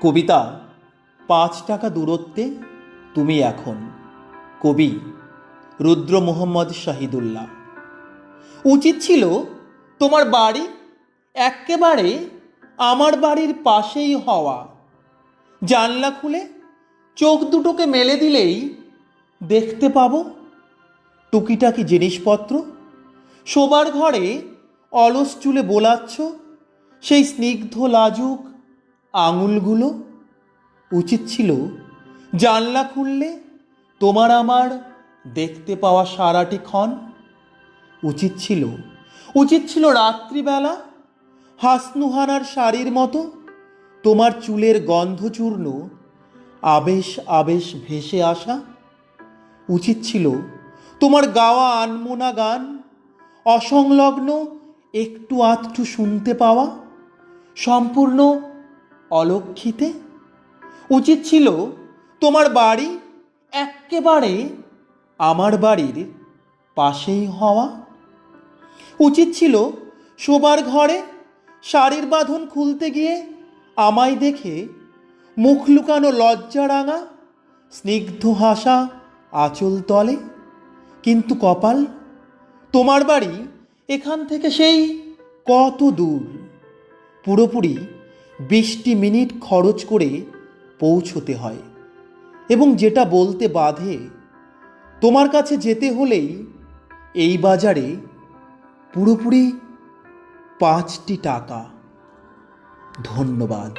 কবিতা, পাঁচ টাকা দূরত্বে তুমি এখন। কবি, রুদ্র মোহাম্মদ শাহিদুল্লাহ। উচিত ছিল তোমার বাড়ি এক্কেবারে আমার বাড়ির পাশেই হওয়া। জানলা খুলে চোখ দুটোকে মেলে দিলেই দেখতে পাবো টুকিটাকি জিনিসপত্র। শোবার ঘরে অলস চুলে বোলাচ্ছ সেই স্নিগ্ধ লাজুক আঙুলগুলো উচিত ছিল জানলা খুললে তোমার আমার দেখতে পাওয়া সারাটি ক্ষণ উচিত ছিল। উচিত ছিল রাত্রিবেলা হাসনুহানার শাড়ির মতো তোমার চুলের গন্ধচূর্ণ আবেশ আবেশ ভেসে আসা। উচিত ছিল তোমার গাওয়া আনমোনা গান, অসংলগ্ন একটু আধটু শুনতে পাওয়া। সম্পূর্ণ অলক্ষিতে? উচিত ছিল তোমার বাড়ি এক্কেবারে আমার বাড়ির পাশেই হওয়া। উচিত ছিল শোবার ঘরে শাড়ির বাঁধন খুলতে গিয়ে আমায় দেখে মুখ লুকানো লজ্জা রাঙা, স্নিগ্ধ হাসা আঁচল তলে। কিন্তু কপাল, তোমার বাড়ি এখান থেকে সেই কত দূর? পুরোপুরি বিশটি মিনিট খরচ করে পৌঁছতে হয় এবং যেটা বলতে বাধে, তোমার কাছে যেতে হলেই এই বাজারে পুরোপুরি পাঁচটি টাকা। ধন্যবাদ।